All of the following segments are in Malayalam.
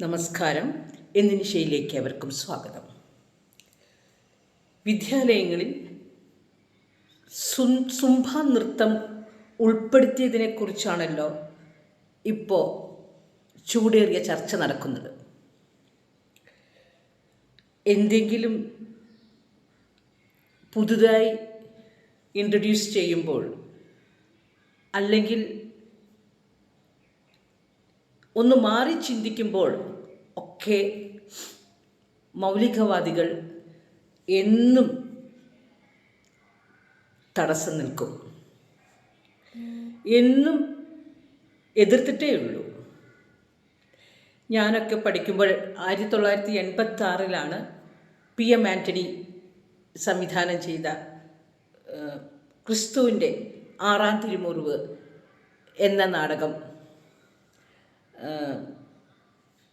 നമസ്കാരം. എന്ന നിശയിലേക്ക് അവർക്കും സ്വാഗതം. വിദ്യാലയങ്ങളിൽ സുംഭ നൃത്തം ഉൾപ്പെടുത്തിയതിനെക്കുറിച്ചാണല്ലോ ഇപ്പോൾ ചൂടേറിയ ചർച്ച നടക്കുന്നത്. എന്തെങ്കിലും പുതുതായി ഇൻട്രൊഡ്യൂസ് ചെയ്യുമ്പോൾ അല്ലെങ്കിൽ ഒന്ന് മാറി ചിന്തിക്കുമ്പോൾ ഒക്കെ മൗലികവാദികൾ എന്നും തടസ്സം നിൽക്കും. എന്നും എതിർത്തിട്ടേ ഉള്ളൂ. ഞാനൊക്കെ പഠിക്കുമ്പോൾ ആയിരത്തി തൊള്ളായിരത്തി എൺപത്തി ആറിലാണ് പി എം ആന്റണി സംവിധാനം ചെയ്ത ക്രിസ്തുവിന്റെ ആറാം തിരുമുറിവ് എന്ന നാടകം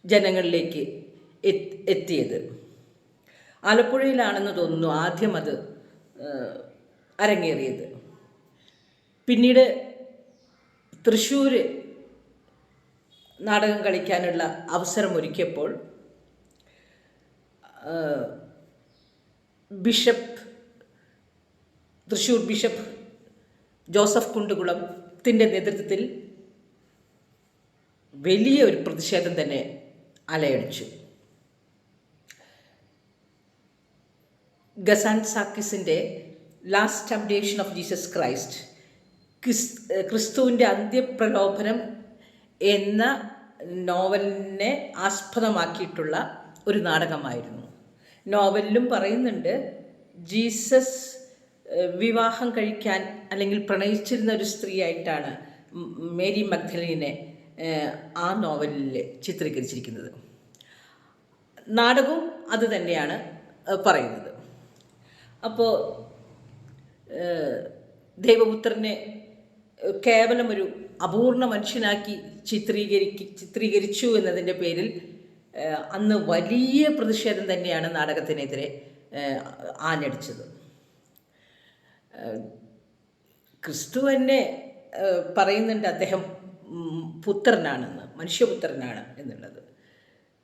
ജനങ്ങളിലേക്ക് എത്ത് എത്തിയത്. ആലപ്പുഴയിലാണെന്ന് തോന്നുന്നു ആദ്യം അത് അരങ്ങേറിയത്. പിന്നീട് തൃശ്ശൂർ നാടകം കളിക്കാനുള്ള അവസരമൊരുക്കിയപ്പോൾ ബിഷപ്പ് തൃശ്ശൂർ ബിഷപ്പ് ജോസഫ് കുണ്ടുകുളത്തിന്റെ നേതൃത്വത്തിൽ വലിയ ഒരു പ്രതിഷേധം തന്നെ അലയടിച്ചു. ഗസാൻ സാക്കിസിന്റെ last temptation of Jesus Christ Chris ക്രിസ്തുവിന്റെ അന്ത്യപ്രലോഭനം എന്ന നോവലിനെ ആസ്പദമാക്കിയിട്ടുള്ള ഒരു നാടകമായിരുന്നു. നോവലിലും പറയുന്നുണ്ട് ജീസസ് വിവാഹം കഴിക്കാൻ അല്ലെങ്കിൽ പ്രണയിച്ചിരുന്ന ഒരു സ്ത്രീയായിട്ടാണ് മേരി മഗ്ദലീനെ ആ നോവലിൽ ചിത്രീകരിച്ചിരിക്കുന്നത്. നാടകവും അത് തന്നെയാണ് പറയുന്നത്. അപ്പോൾ ദൈവപുത്രനെ കേവലം ഒരു അപൂർണ മനുഷ്യനാക്കി ചിത്രീകരിക്ക് ചിത്രീകരിച്ചു എന്നതിന്റെ പേരിൽ അന്ന് വലിയ പ്രതിഷേധം തന്നെയാണ് നാടകത്തിനെതിരെ ആഞ്ഞടിച്ചത്. ക്രിസ്തു തന്നെ പറയുന്നുണ്ട് അദ്ദേഹം പുത്രനാണെന്ന് മനുഷ്യപുത്രനാണ് എന്നുള്ളത്.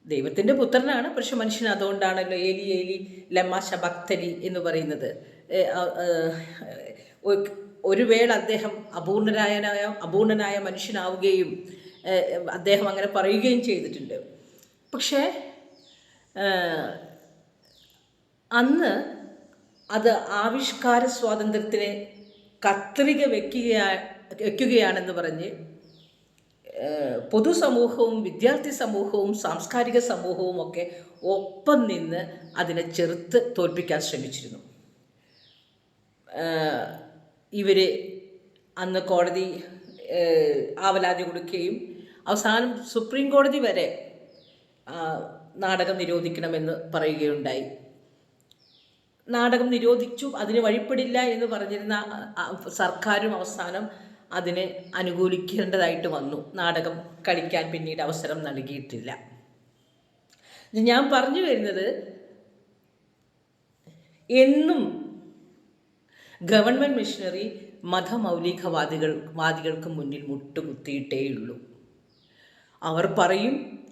ദൈവത്തിന്റെ പുത്രനാണ് പക്ഷെ മനുഷ്യൻ അതുകൊണ്ടാണല്ലോ ഏലി ഏലി ലമാശ ഭക്തരി എന്ന് പറയുന്നത്. ഒരു വേള അദ്ദേഹം അപൂർണരായനായ അപൂർണനായ മനുഷ്യനാവുകയും അദ്ദേഹം അങ്ങനെ പറയുകയും ചെയ്തിട്ടുണ്ട്. പക്ഷേ അന്ന് അത് ആവിഷ്കാര സ്വാതന്ത്ര്യത്തിനെ കത്രിക വെക്കുക വെക്കുകയാണെന്ന് പറഞ്ഞ് പൊതുസമൂഹവും വിദ്യാർത്ഥി സമൂഹവും സാംസ്കാരിക സമൂഹവും ഒക്കെ ഒപ്പം നിന്ന് അതിനെ ചെറുത്ത് തോൽപ്പിക്കാൻ ശ്രമിച്ചിരുന്നു. ഇവർ അന്ന് കോടതി ആവലാതി കൊടുക്കുകയും അവസാനം സുപ്രീം കോടതി വരെ നാടകം നിരോധിക്കണമെന്ന് പറയുകയുണ്ടായി. നാടകം നിരോധിച്ചു അതിന് വഴിപ്പെടില്ല എന്ന് പറഞ്ഞിരുന്ന സർക്കാരും അവസാനം അതിനെ അനുകൂലിക്കേണ്ടതായിട്ട് വന്നു. നാടകം കളിക്കാൻ പിന്നീട് അവസരം നൽകിയിട്ടില്ല. ഞാൻ പറഞ്ഞു വരുന്നത് എന്നും ഗവൺമെന്റ് മിഷനറി മതമൗലികവാദികൾ വാദികൾക്ക് മുന്നിൽ മുട്ടുകുത്തിയിട്ടേയുള്ളൂ. അവർ പറയും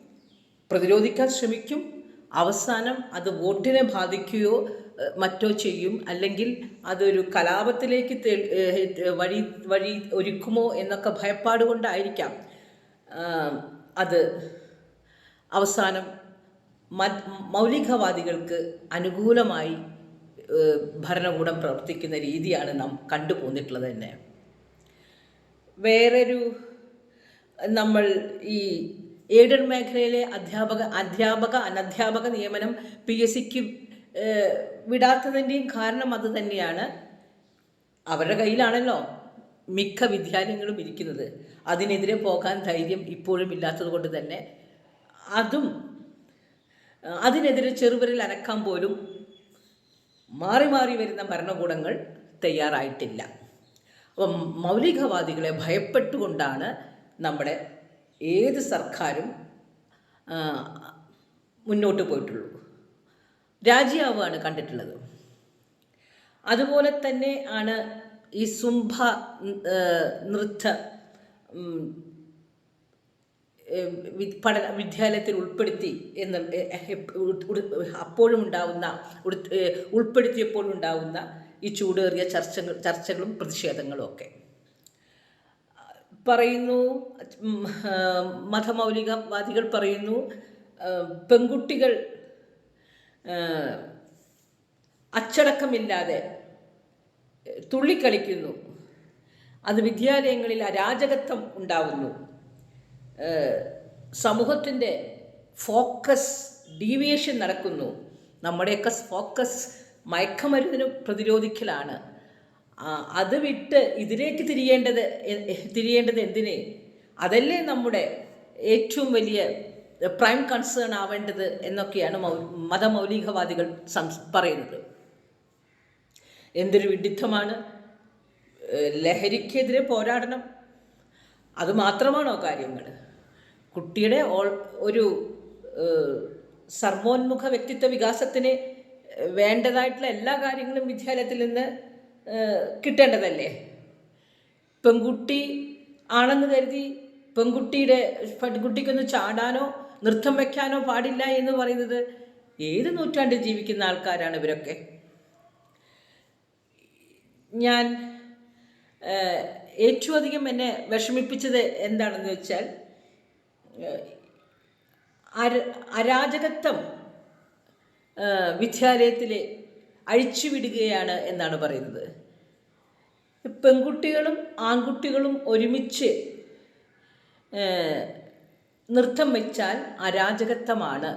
പ്രതിരോധിക്കാൻ ശ്രമിക്കും അവസാനം അത് വോട്ടിനെ ബാധിക്കുകയോ മറ്റോ ചെയ്യും. അല്ലെങ്കിൽ അതൊരു കലാപത്തിലേക്ക് വഴി വഴി ഒരുക്കുമോ എന്നൊക്കെ ഭയപ്പാട് കൊണ്ടായിരിക്കാം അത് അവസാനം മൗലികവാദികൾക്ക് അനുകൂലമായി ഭരണകൂടം പ്രവർത്തിക്കുന്ന രീതിയാണ് നാം കണ്ടുപോന്നിട്ടുള്ളത് തന്നെ. വേറൊരു നമ്മൾ ഈ എയ്ഡഡ് മേഖലയിലെ അധ്യാപക അധ്യാപക അനധ്യാപക നിയമനം പി എസ് സിക്ക് വിടാത്തതിന്റെയും കാരണം അത് തന്നെയാണ്. അവരുടെ കയ്യിലാണല്ലോ മിക്ക വിദ്യാലയങ്ങളും ഇരിക്കുന്നത്. അതിനെതിരെ പോകാൻ ധൈര്യം ഇപ്പോഴും ഇല്ലാത്തത് കൊണ്ട് തന്നെ. അതും അതിനെതിരെ ചെറുവിരൽ അനക്കാൻ പോലും മാറി മാറി വരുന്ന ഭരണകൂടങ്ങൾ തയ്യാറായിട്ടില്ല. അപ്പം മൗലികവാദികളെ ഭയപ്പെട്ടുകൊണ്ടാണ് നമ്മുടെ ഏത് സർക്കാരും മുന്നോട്ട് പോയിട്ടുള്ളൂ. രാജ്യാവാണ് കണ്ടിട്ടുള്ളത്. അതുപോലെ തന്നെ ആണ് ഈ സുംഭ നൃത്ത പഠന വിദ്യാലയത്തിൽ ഉൾപ്പെടുത്തി എന്ന് അപ്പോഴും ഉണ്ടാവുന്ന ഉൾപ്പെടുത്തിയപ്പോഴുണ്ടാവുന്ന ഈ ചൂടേറിയ ചർച്ചകൾ ചർച്ചകളും പ്രതിഷേധങ്ങളും ഒക്കെ. പറയുന്നു മതമൗലികവാദികൾ പറയുന്നു പെൺകുട്ടികൾ അച്ചടക്കമില്ലാതെ തുള്ളിക്കളിക്കുന്നു. അത് വിദ്യാലയങ്ങളിൽ അരാജകത്വം ഉണ്ടാവുന്നു. സമൂഹത്തിന്റെ ഫോക്കസ് ഡീവിയേഷൻ നടക്കുന്നു. നമ്മുടെയൊക്കെ ഫോക്കസ് മയക്കമരുന്നിന് പ്രതിരോധിക്കലാണ്. അത് വിട്ട് ഇതിലേക്ക് തിരിയേണ്ടത് തിരിയേണ്ടത് എന്തിനെ? അതല്ലേ നമ്മുടെ ഏറ്റവും വലിയ പ്രൈം കൺസേൺ ആവേണ്ടത് എന്നൊക്കെയാണ് മതമൗലികവാദികൾ സംസ് പറയുന്നത്. എന്തൊരു വിഡിത്തമാണ് ലഹരിക്കെതിരെ പോരാടണം. അതുമാത്രമാണോ കാര്യങ്ങൾ? കുട്ടിയുടെ ഓൾ ഒരു സർവോന്മുഖ വ്യക്തിത്വ വികാസത്തിന് വേണ്ടതായിട്ടുള്ള എല്ലാ കാര്യങ്ങളും വിദ്യാലയത്തിൽ നിന്ന് കിട്ടേണ്ടതല്ലേ? പെൺകുട്ടി ആണെന്ന് കരുതി പെൺകുട്ടിയുടെ പെൺകുട്ടിക്കൊന്ന് ചാടാനോ നൃത്തം വയ്ക്കാനോ പാടില്ല എന്ന് പറയുന്നത് ഏത് നൂറ്റാണ്ടിൽ ജീവിക്കുന്ന ആൾക്കാരാണ് ഇവരൊക്കെ? ഞാൻ ഏറ്റവും അധികം എന്നെ വിഷമിപ്പിച്ചത് എന്താണെന്ന് വെച്ചാൽ അര അരാജകത്വം ഏഹ്, വിദ്യാലയത്തിൽ അഴിച്ചുവിടുകയാണ് എന്നാണ് പറയുന്നത്. പെൺകുട്ടികളും ആൺകുട്ടികളും ഒരുമിച്ച് നൃത്തം വെച്ചാൽ അരാജകത്വമാണ്.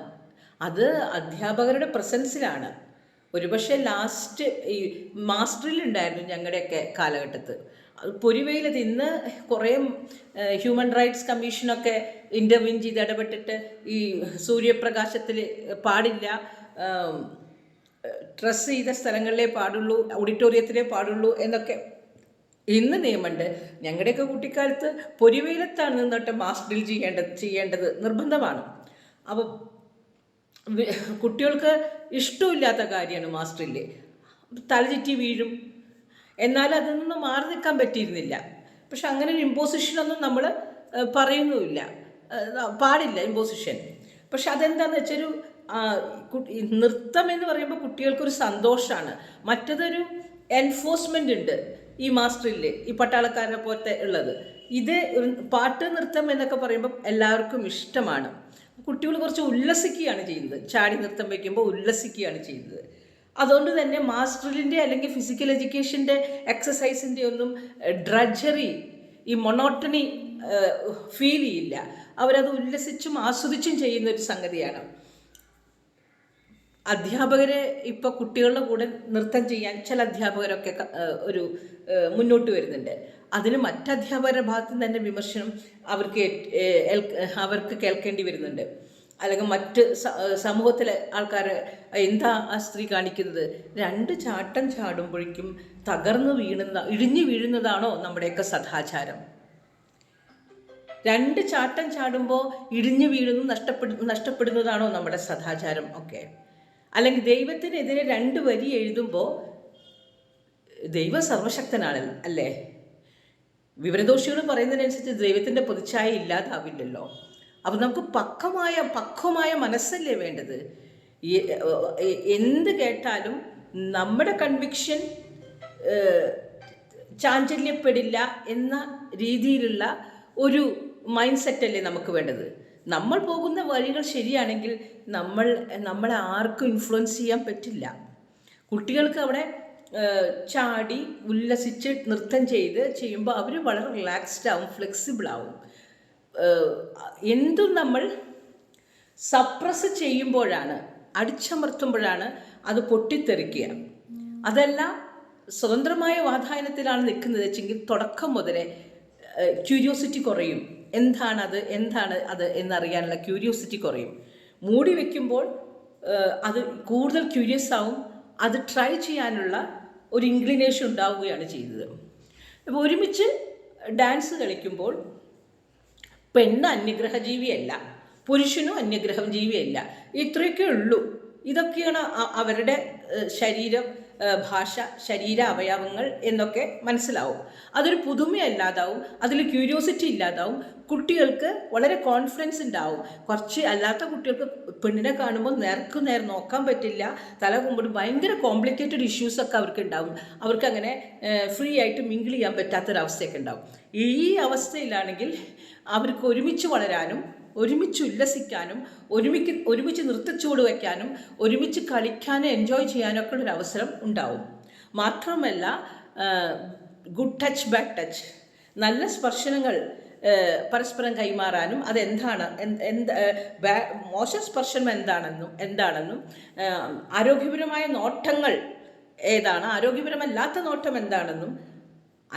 അത് അധ്യാപകരുടെ പ്രസൻസിലാണ്. ഒരുപക്ഷെ ലാസ്റ്റ് ഈ മാസ്റ്ററിലുണ്ടായിരുന്നു ഞങ്ങളുടെയൊക്കെ കാലഘട്ടത്ത്. പൊരിവെയിലത് ഇന്ന് കുറേ ഹ്യൂമൻ റൈറ്റ്സ് കമ്മീഷനൊക്കെ ഇന്റർവ്യൂ ചെയ്ത് ഇടപെട്ടിട്ട് ഈ സൂര്യപ്രകാശത്തിൽ പാടില്ല ഡ്രസ്സ് ചെയ്ത സ്ഥലങ്ങളിലേ പാടുള്ളൂ ഓഡിറ്റോറിയത്തിലേ പാടുള്ളൂ എന്നൊക്കെ. ഇന്ന് നിയമമുണ്ട് ഞങ്ങളുടെയൊക്കെ കുട്ടിക്കാലത്ത് പൊരിവെയിലത്താണ് നിന്നിട്ട് മാസ്ക് ഡ്രിൽ ചെയ്യേണ്ടത് ചെയ്യേണ്ടത് നിർബന്ധമാണ്. അപ്പം കുട്ടികൾക്ക് ഇഷ്ടമില്ലാത്ത കാര്യമാണ് മാസ്ക് ഡ്രില്ല് തലചുറ്റി വീഴും. എന്നാൽ അതിൽ നിന്ന് മാറി നിൽക്കാൻ പറ്റിയിരുന്നില്ല. പക്ഷെ അങ്ങനെ ഒരു ഇമ്പോസിഷനൊന്നും നമ്മൾ പറയുന്നുമില്ല. പാടില്ല ഇമ്പോസിഷൻ പക്ഷെ അതെന്താണെന്ന് വെച്ചൊരു നൃത്തം എന്ന് പറയുമ്പോൾ കുട്ടികൾക്കൊരു സന്തോഷമാണ് മറ്റതൊരു എൻഫോഴ്സ്മെന്റ് ഉണ്ട് ഈ മാസ്റ്ററിൽ ഈ പട്ടാളക്കാരനെ പോലത്തെ ഉള്ളത്. ഇത് പാട്ട് നൃത്തം എന്നൊക്കെ പറയുമ്പോൾ എല്ലാവർക്കും ഇഷ്ടമാണ്. കുട്ടികൾ കുറച്ച് ഉല്ലസിക്കുകയാണ് ചെയ്യുന്നത്. ചാടി നൃത്തം വയ്ക്കുമ്പോൾ ഉല്ലസിക്കുകയാണ് ചെയ്യുന്നത്. അതുകൊണ്ട് തന്നെ മാസ്റ്ററിന്റെ അല്ലെങ്കിൽ ഫിസിക്കൽ എഡ്യൂക്കേഷന്റെ എക്സസൈസിന്റെ ഒന്നും ഡ്രജറി ഈ മൊണോട്ടണി ഫീൽ ചെയ്യില്ല. അവരത് ഉല്ലസിച്ചും ആസ്വദിച്ചും ചെയ്യുന്ന ഒരു സംഗതിയാണ്. അധ്യാപകരെ ഇപ്പോൾ കുട്ടികളുടെ കൂടെ നൃത്തം ചെയ്യാൻ ചില അധ്യാപകരൊക്കെ ഒരു മുന്നോട്ട് വരുന്നുണ്ട്. അതിന് മറ്റധ്യാപകരുടെ ഭാഗത്ത് തന്നെ വിമർശനം അവർക്ക് അവർക്ക് കേൾക്കേണ്ടി വരുന്നുണ്ട്. അല്ലെങ്കിൽ മറ്റ് സമൂഹത്തിലെ ആൾക്കാർ എന്താ ആ സ്ത്രീ കാണിക്കുന്നത്? രണ്ട് ചാട്ടം ചാടുമ്പോഴേക്കും തകർന്നു വീഴുന്ന ഇഴിഞ്ഞു വീഴുന്നതാണോ നമ്മുടെയൊക്കെ സദാചാരം? രണ്ട് ചാട്ടം ചാടുമ്പോൾ ഇടിഞ്ഞു വീഴുന്നു നഷ്ടപ്പെടു നഷ്ടപ്പെടുന്നതാണോ നമ്മുടെ സദാചാരം ഒക്കെ? അല്ലെങ്കിൽ ദൈവത്തിനെതിരെ രണ്ട് വരി എഴുതുമ്പോൾ ദൈവം സർവശക്തനാണ് അല്ലേ? വിവരദോഷികൾ പറയുന്നതിനനുസരിച്ച് ദൈവത്തിന്റെ പൊതിച്ചായ ഇല്ലാതാവില്ലല്ലോ. അപ്പം നമുക്ക് പക്കമായ പക്വമായ മനസ്സല്ലേ വേണ്ടത്? എന്ത് കേട്ടാലും നമ്മുടെ കൺവിക്ഷൻ ചാഞ്ചല്യപ്പെടില്ല എന്ന രീതിയിലുള്ള ഒരു മൈൻഡ് സെറ്റല്ലേ നമുക്ക് വേണ്ടത്? നമ്മൾ പോകുന്ന വഴികൾ ശരിയാണെങ്കിൽ നമ്മൾ നമ്മളെ ആർക്കും ഇൻഫ്ലുവൻസ് ചെയ്യാൻ പറ്റില്ല. കുട്ടികൾക്ക് അവിടെ ചാടി ഉല്ലസിച്ച് നൃത്തം ചെയ്ത് ചെയ്യുമ്പോൾ അവർ വളരെ റിലാക്സ്ഡ് ആവും ഫ്ലെക്സിബിൾ ആവും. എന്തും നമ്മൾ സപ്രസ് ചെയ്യുമ്പോഴാണ് അടിച്ചമർത്തുമ്പോഴാണ് അത് പൊട്ടിത്തെറിക്കുക. അതെല്ലാം സ്വതന്ത്രമായ വാതായനത്തിലാണ് നിൽക്കുന്നത്. വെച്ചെങ്കിൽ തുടക്കം മുതലേ ക്യൂരിയോസിറ്റി കുറയും. എന്താണത് എന്താണ് അത് എന്നറിയാനുള്ള ക്യൂരിയോസിറ്റി കുറയും. മൂടി വയ്ക്കുമ്പോൾ അത് കൂടുതൽ ക്യൂരിയസ് ആവും. അത് ട്രൈ ചെയ്യാനുള്ള ഒരു ഇൻക്ലിനേഷൻ ഉണ്ടാവുകയാണ് ചെയ്യുന്നത് അപ്പോൾ ഒരുമിച്ച് ഡാൻസ് കളിക്കുമ്പോൾ പെണ്ണ് അന്യഗ്രഹ ജീവിയല്ല പുരുഷനും അന്യഗ്രഹം ജീവിയല്ല ഇത്രയൊക്കെ ഉള്ളൂ. ഇതൊക്കെയാണ് അവരുടെ ശരീരം ഭാഷ ശരീര അവയവങ്ങൾ എന്നൊക്കെ മനസ്സിലാവും. അതൊരു പുതുമയല്ലാതാവും അതിൽ ക്യൂരിയോസിറ്റി ഇല്ലാതാവും. കുട്ടികൾക്ക് വളരെ കോൺഫിഡൻസ് ഉണ്ടാവും. കുറച്ച് അല്ലാത്ത കുട്ടികൾക്ക് പെണ്ണിനെ കാണുമ്പോൾ നേർക്ക് നേർ നോക്കാൻ പറ്റില്ല. തല കുമ്പിട്ട് ഭയങ്കര കോംപ്ലിക്കേറ്റഡ് ഇഷ്യൂസൊക്കെ അവർക്ക് ഉണ്ടാവും. അവർക്ക് അങ്ങനെ ഫ്രീ ആയിട്ട് മിങ്കിൾ ചെയ്യാൻ പറ്റാത്തൊരവസ്ഥയൊക്കെ ഉണ്ടാവും. ഈ അവസ്ഥയിലാണെങ്കിൽ അവർക്ക് ഒരുമിച്ച് വളരാനും ഒരുമിച്ച് ഉല്ലസിക്കാനും ഒരുമിച്ച് ഒരുമിച്ച് നൃത്തച്ചുവട് വയ്ക്കാനും ഒരുമിച്ച് കളിക്കാനും എൻജോയ് ചെയ്യാനൊക്കെ ഒരു അവസരം ഉണ്ടാവും. മാത്രമല്ല ഗുഡ് ടച്ച് ബാഡ് ടച്ച് നല്ല സ്പർശനങ്ങൾ പരസ്പരം കൈമാറാനും അതെന്താണ് എന്ത് മോശം സ്പർശനം എന്താണെന്നും എന്താണെന്നും ആരോഗ്യപരമായ നോട്ടങ്ങൾ ഏതാണ് ആരോഗ്യപരമല്ലാത്ത നോട്ടം എന്താണെന്നും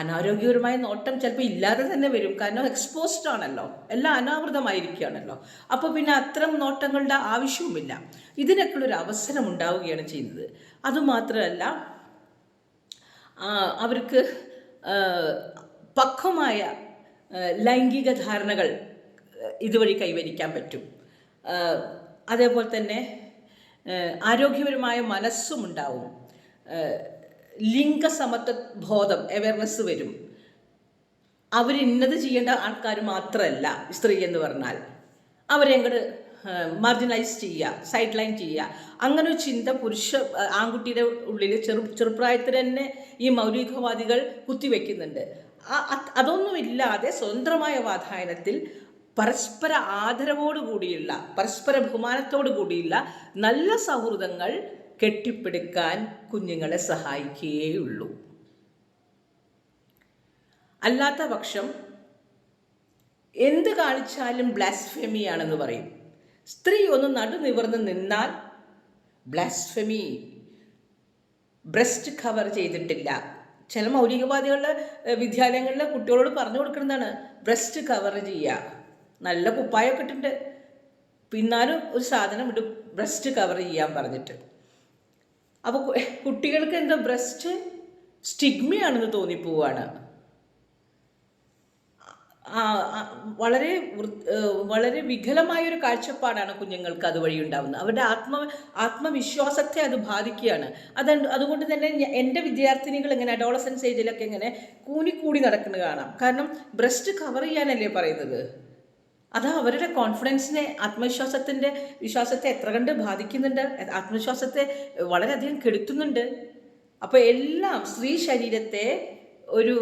അനാരോഗ്യപരമായ നോട്ടം ചിലപ്പോൾ ഇല്ലാതെ തന്നെ വരും. കാരണം എക്സ്പോസ്ഡ് ആണല്ലോ. എല്ലാം അനാവൃതമായിരിക്കുകയാണല്ലോ. അപ്പോൾ പിന്നെ അത്തരം നോട്ടങ്ങളുടെ ആവശ്യവുമില്ല. ഇതിനൊക്കെ ഒരു അവസരം ഉണ്ടാവുകയാണ് ചെയ്യുന്നത്. അതുമാത്രമല്ല അവർക്ക് പക്വമായ ലൈംഗിക ധാരണകൾ ഇതുവഴി കൈവരിക്കാൻ പറ്റും. അതേപോലെ തന്നെ ആരോഗ്യപരമായ മനസ്സും ഉണ്ടാവും. ലിംഗസമത്വ ബോധം അവയർനെസ് വരും. അവർ ചെയ്യേണ്ട ആൾക്കാർ മാത്രമല്ല സ്ത്രീ എന്ന് പറഞ്ഞാൽ. അവരെ അങ്ങോട്ട് മാർജിനലൈസ് ചെയ്യുക സൈഡ് ലൈൻ ചെയ്യുക അങ്ങനെ ഒരു ചിന്ത പുരുഷ ആൺകുട്ടിയുടെ ഉള്ളിൽ ചെറു ചെറുപ്രായത്തിൽ തന്നെ ഈ മൗലികവാദികൾ കുത്തിവെക്കുന്നുണ്ട്. അതൊന്നുമില്ലാതെ സ്വതന്ത്രമായ വാതായനത്തിൽ പരസ്പര ആദരവോടു കൂടിയുള്ള പരസ്പര ബഹുമാനത്തോടു കൂടിയുള്ള നല്ല സൗഹൃദങ്ങൾ കെട്ടിപ്പടുക്കാൻ കുഞ്ഞുങ്ങളെ സഹായിക്കുകയുള്ളൂ അല്ലാത്ത പക്ഷം എന്ത് കാണിച്ചാലും ബ്ലാസ്ഫെമിയാണെന്ന് പറയും. സ്ത്രീ ഒന്ന് നടുനിവർന്ന് നിന്നാൽ ബ്ലാസ്ഫെമി ബ്രസ്റ്റ് കവർ ചെയ്തിട്ടില്ല. ചില മൗലികവാദികളുടെ വിദ്യാലയങ്ങളിലെ കുട്ടികളോട് പറഞ്ഞു കൊടുക്കുന്നതാണ് ബ്രസ്റ്റ് കവർ ചെയ്യുക നല്ല കുപ്പായൊക്കെ ഇട്ടിട്ടുണ്ട്. പിന്നാലും ഒരു സാധനം ഇട്ട് ബ്രസ്റ്റ് കവർ ചെയ്യാൻ പറഞ്ഞിട്ട്. അപ്പോൾ കുട്ടികൾക്ക് എന്താ ബ്രസ്റ്റ് സ്റ്റിഗ്മയാണെന്ന് തോന്നിപ്പോവാണ്. വളരെ വളരെ വികലമായ ഒരു കാഴ്ചപ്പാടാണ് കുഞ്ഞുങ്ങൾക്ക് അതുവഴി ഉണ്ടാവുന്നത്. അവരുടെ ആത്മ ആത്മവിശ്വാസത്തെ അത് ബാധിക്കുകയാണ്. അത് അതുകൊണ്ട് തന്നെ എന്റെ വിദ്യാർത്ഥിനികൾ ഇങ്ങനെ അഡോളസൻസ് ഏജിലൊക്കെ ഇങ്ങനെ കൂനിക്കൂടി നടക്കുന്നത് കാണാം. കാരണം ബ്രസ്റ്റ് കവർ ചെയ്യാനല്ലേ പറയുന്നത്? അത് അവരുടെ കോൺഫിഡൻസിനെ ആത്മവിശ്വാസത്തിന്റെ വിശ്വാസത്തെ എത്ര കണ്ട് ബാധിക്കുന്നുണ്ട് ആത്മവിശ്വാസത്തെ വളരെയധികം കെടുത്തുന്നുണ്ട്. അപ്പോൾ എല്ലാം സ്ത്രീ ശരീരത്തെ ഒരു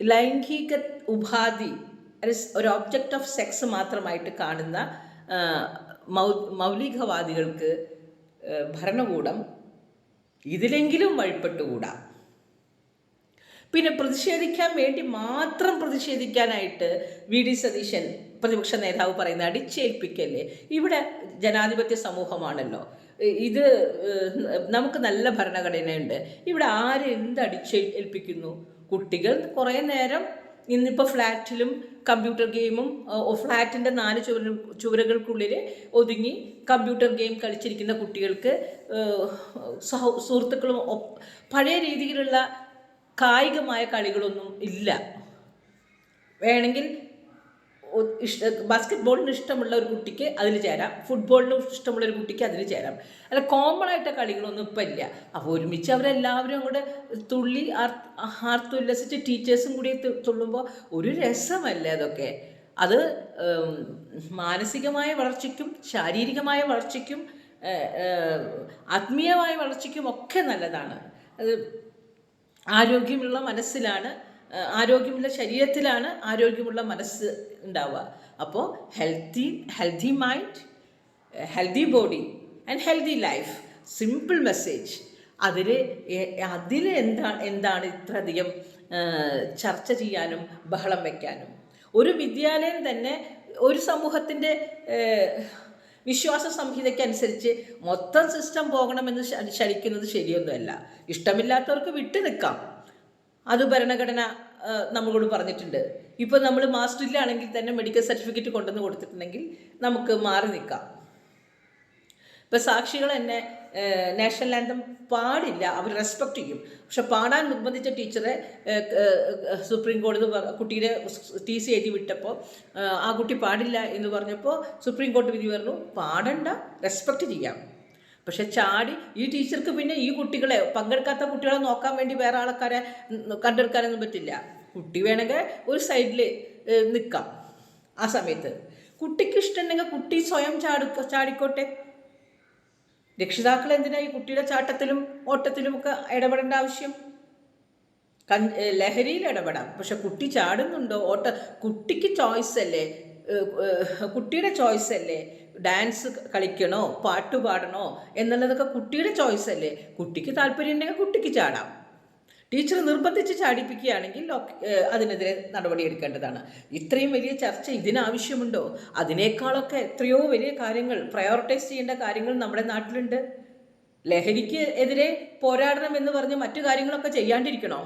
ലൈംഗിക ഉപാധി ഒരു ഒബ്ജക്റ്റ് ഓഫ് സെക്സ് മാത്രമായിട്ട് കാണുന്ന മൗലികവാദികൾക്ക് ഭരണകൂടം ഇതിലെങ്കിലും വഴിപ്പെട്ടുകൂടാ. പിന്നെ പ്രതിഷേധിക്കാൻ വേണ്ടി മാത്രം പ്രതിഷേധിക്കാനായിട്ട് വി ഡി സതീശൻ പ്രതിപക്ഷ നേതാവ് പറയുന്നത് അടിച്ചേൽപ്പിക്കല്ലേ? ഇവിടെ ജനാധിപത്യ സമൂഹമാണല്ലോ. ഇത് നമുക്ക് നല്ല ഭരണഘടനയുണ്ട്. ഇവിടെ ആര് എന്ത് അടിച്ചേൽപ്പിക്കുന്നു? കുട്ടികൾ കുറേ നേരം ഇന്നിപ്പോൾ ഫ്ലാറ്റിലും കമ്പ്യൂട്ടർ ഗെയിമും ഫ്ലാറ്റിന്റെ നാല് ചുവര ചുവരുകൾക്കുള്ളിൽ ഒതുങ്ങി കമ്പ്യൂട്ടർ ഗെയിം കളിച്ചിരിക്കുന്ന കുട്ടികൾക്ക് സഹ സുഹൃത്തുക്കളും പഴയ രീതിയിലുള്ള കായികമായ കളികളൊന്നും ഇല്ല. വേണമെങ്കിൽ ഇഷ്ട ബാസ്ക്കറ്റ് ബോളിന് ഇഷ്ടമുള്ള ഒരു കുട്ടിക്ക് അതിൽ ചേരാം. ഫുട്ബോളിന് ഇഷ്ടമുള്ള ഒരു കുട്ടിക്ക് അതിൽ ചേരാം. അല്ല കോമൺ ആയിട്ട് കളികളൊന്നും ഇപ്പം ഇല്ല. അപ്പോൾ ഒരുമിച്ച് അവരെല്ലാവരും കൂടെ തുള്ളി ആർ ആർത്തുല്ലസിച്ച് ടീച്ചേഴ്സും കൂടി തുള്ളുമ്പോൾ ഒരു രസമല്ലേ അതൊക്കെ. അത് മാനസികമായ വളർച്ചയ്ക്കും ശാരീരികമായ വളർച്ചയ്ക്കും ആത്മീയമായ വളർച്ചയ്ക്കും ഒക്കെ നല്ലതാണ്. അത് ആരോഗ്യമുള്ള മനസ്സിലാണ് ആരോഗ്യമുള്ള ശരീരത്തിലാണ് ആരോഗ്യമുള്ള മനസ്സ് ഉണ്ടാവുക. അപ്പോൾ healthy healthy mind healthy body and healthy life simple message അതിൽ അതിൽ എന്താണ് എന്താണ് ഇത്രയധികം ചർച്ച ചെയ്യാനും ബഹളം വയ്ക്കാനും ഒരു വിദ്യാലയം തന്നെ ഒരു സമൂഹത്തിന്റെ വിശ്വാസ സംഹിതയ്ക്കനുസരിച്ച് മൊത്തം സിസ്റ്റം പോകണമെന്ന് ശ- ശഠിക്കുന്നത് ശരിയൊന്നുമല്ല. ഇഷ്ടമില്ലാത്തവർക്ക് വിട്ടു നിൽക്കാം. അത് ഭരണഘടന നമ്മളോട് പറഞ്ഞിട്ടുണ്ട്. ഇപ്പോൾ നമ്മൾ മാസ്റ്ററിലാണെങ്കിൽ തന്നെ മെഡിക്കൽ സർട്ടിഫിക്കറ്റ് കൊണ്ടുവന്ന് കൊടുത്തിട്ടുണ്ടെങ്കിൽ നമുക്ക് മാറി നിൽക്കാം. ഇപ്പം സാക്ഷികൾ എന്നെ നാഷണൽ ആന്തം പാടില്ല അവർ റെസ്പെക്റ്റ് ചെയ്യും. പക്ഷെ പാടാൻ നിർബന്ധിച്ച ടീച്ചറെ സുപ്രീം കോടതി കുട്ടിയുടെ ടി സി എഴുതി വിട്ടപ്പോൾ ആ കുട്ടി പാടില്ല എന്ന് പറഞ്ഞപ്പോൾ സുപ്രീം കോടതി വിധി പറഞ്ഞു പാടണ്ട റെസ്പെക്റ്റ് ചെയ്യാം. പക്ഷെ ചാടി ഈ ടീച്ചർക്ക് പിന്നെ ഈ കുട്ടികളെ പങ്കെടുക്കാത്ത കുട്ടികളെ നോക്കാൻ വേണ്ടി വേറെ ആൾക്കാരെ കണ്ടെടുക്കാനൊന്നും പറ്റില്ല. കുട്ടി വേണമെങ്കിൽ ഒരു സൈഡിൽ നിൽക്കാം ആ സമയത്ത്. കുട്ടിക്ക് ഇഷ്ടമുണ്ടെങ്കിൽ കുട്ടി സ്വയം ചാടി ചാടിക്കോട്ടെ. രക്ഷിതാക്കൾ എന്തിനാ ഈ കുട്ടിയുടെ ചാട്ടത്തിലും ഓട്ടത്തിലും ഒക്കെ ഇടപെടേണ്ട ആവശ്യം? കൺ ലഹരിയിൽ ഇടപെടാം. പക്ഷെ കുട്ടി ചാടുന്നുണ്ടോ? ഓട്ട കുട്ടിക്ക് ചോയ്സ് അല്ലേ? കുട്ടിയുടെ ചോയ്സ് അല്ലേ? ഡാൻസ് കളിക്കണോ പാട്ട് പാടണോ എന്നുള്ളതൊക്കെ കുട്ടിയുടെ ചോയ്സ് അല്ലേ? കുട്ടിക്ക് താല്പര്യം ഉണ്ടെങ്കിൽ കുട്ടിക്ക് ചാടാം. ടീച്ചർ നിർബന്ധിച്ച് ചാടിപ്പിക്കുകയാണെങ്കിൽ അതിനെതിരെ നടപടി എടുക്കേണ്ടതാണ്. ഇത്രയും വലിയ ചർച്ച ഇതിനാവശ്യമുണ്ടോ? അതിനേക്കാളൊക്കെ എത്രയോ വലിയ കാര്യങ്ങൾ പ്രയോറിറ്റൈസ് ചെയ്യേണ്ട കാര്യങ്ങൾ നമ്മുടെ നാട്ടിലുണ്ട്. ലഹരിക്ക് എതിരെ പോരാടണം എന്ന് പറഞ്ഞ് മറ്റു കാര്യങ്ങളൊക്കെ ചെയ്യാണ്ടിരിക്കണോ?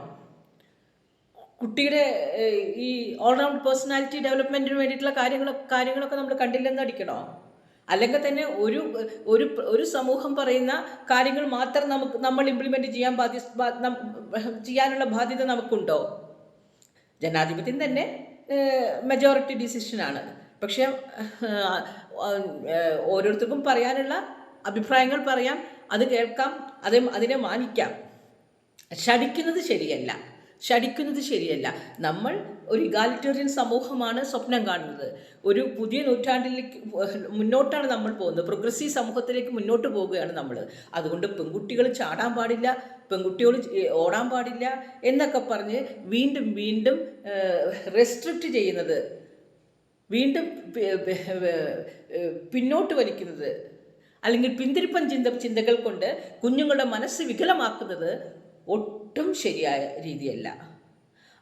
കുട്ടിയുടെ ഈ ഓൾറൗണ്ട് പേഴ്സണാലിറ്റി ഡെവലപ്മെന്റിന് വേണ്ടിയിട്ടുള്ള കാര്യങ്ങൾ കാര്യങ്ങളൊക്കെ നമ്മൾ കണ്ടില്ലെന്ന് അടിക്കണോ? അല്ലെങ്കിൽ തന്നെ ഒരു ഒരു ഒരു സമൂഹം പറയുന്ന കാര്യങ്ങൾ മാത്രം നമുക്ക് നമ്മൾ ഇംപ്ലിമെന്റ് ചെയ്യാൻ ബാധ്യ ചെയ്യാനുള്ള ബാധ്യത നമുക്കുണ്ടോ? ജനാധിപത്യം തന്നെ മെജോറിറ്റി ഡിസിഷനാണ് പക്ഷേ ഓരോരുത്തർക്കും പറയാനുള്ള അഭിപ്രായങ്ങൾ പറയാം അത് കേൾക്കാം അത് അതിനെ മാനിക്കാം. ഷടിക്കുന്നത് ശരിയല്ല. ഷടിക്കുന്നത് ശരിയല്ല. നമ്മൾ ഒരു ഇഗാലിറ്റേറിയൻ സമൂഹമാണ് സ്വപ്നം കാണുന്നത്. ഒരു പുതിയ നൂറ്റാണ്ടിലേക്ക് മുന്നോട്ടാണ് നമ്മൾ പോകുന്നത്. പ്രോഗ്രസീവ് സമൂഹത്തിലേക്ക് മുന്നോട്ട് പോവുകയാണ് നമ്മൾ. അതുകൊണ്ട് പെൺകുട്ടികൾ ചാടാൻ പാടില്ല പെൺകുട്ടികൾ ഓടാൻ പാടില്ല എന്നൊക്കെ പറഞ്ഞ് വീണ്ടും വീണ്ടും റെസ്ട്രിക്റ്റ് ചെയ്യുന്നത്. വീണ്ടും പിന്നോട്ട് വലിക്കുന്നത്. അല്ലെങ്കിൽ പിന്തിരിപ്പൻ ചിന്ത ചിന്തകൾ കൊണ്ട് കുഞ്ഞുങ്ങളുടെ മനസ്സ് വികലമാക്കുന്നത് ഒട്ടും ശരിയായ രീതിയല്ല.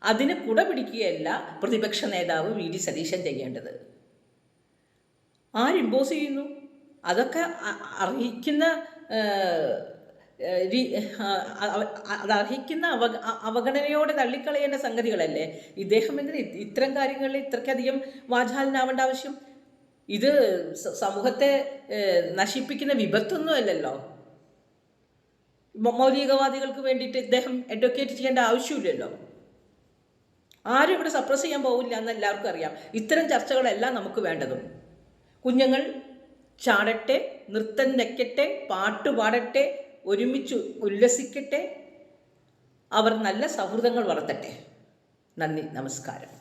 അതിന് കുട പിടിക്കുകയല്ല പ്രതിപക്ഷ നേതാവ് വി ഡി സതീശൻ ചെയ്യേണ്ടത്. ആരിമ്പോസ് ചെയ്യുന്നു? അതൊക്കെ അർഹിക്കുന്ന അതർഹിക്കുന്ന അവ അവഗണനയോടെ തള്ളിക്കളയേണ്ട സംഗതികളല്ലേ? ഇദ്ദേഹം എന്തിന് ഇത്തരം കാര്യങ്ങളിൽ ഇത്രയ്ക്കധികം വാചാലനാവേണ്ട ആവശ്യം? ഇത് സമൂഹത്തെ നശിപ്പിക്കുന്ന വിപത്തൊന്നുമല്ലല്ലോ മൗലികവാദികൾക്ക് വേണ്ടിയിട്ട് ഇദ്ദേഹം അഡ്വക്കേറ്റ് ചെയ്യേണ്ട ആവശ്യമില്ലല്ലോ. ആരും ഇവിടെ സപ്രസ് ചെയ്യാൻ പോകില്ല എന്ന് എല്ലാവർക്കും അറിയാം. ഇത്തരം ചർച്ചകളെല്ലാം നമുക്ക് വേണ്ടതും. കുഞ്ഞുങ്ങൾ ചാടട്ടെ നൃത്തം വെക്കട്ടെ പാട്ട് പാടട്ടെ ഒരുമിച്ച് ഉല്ലസിക്കട്ടെ. അവർ നല്ല സൗഹൃദങ്ങൾ വളർത്തട്ടെ. നന്ദി നമസ്കാരം.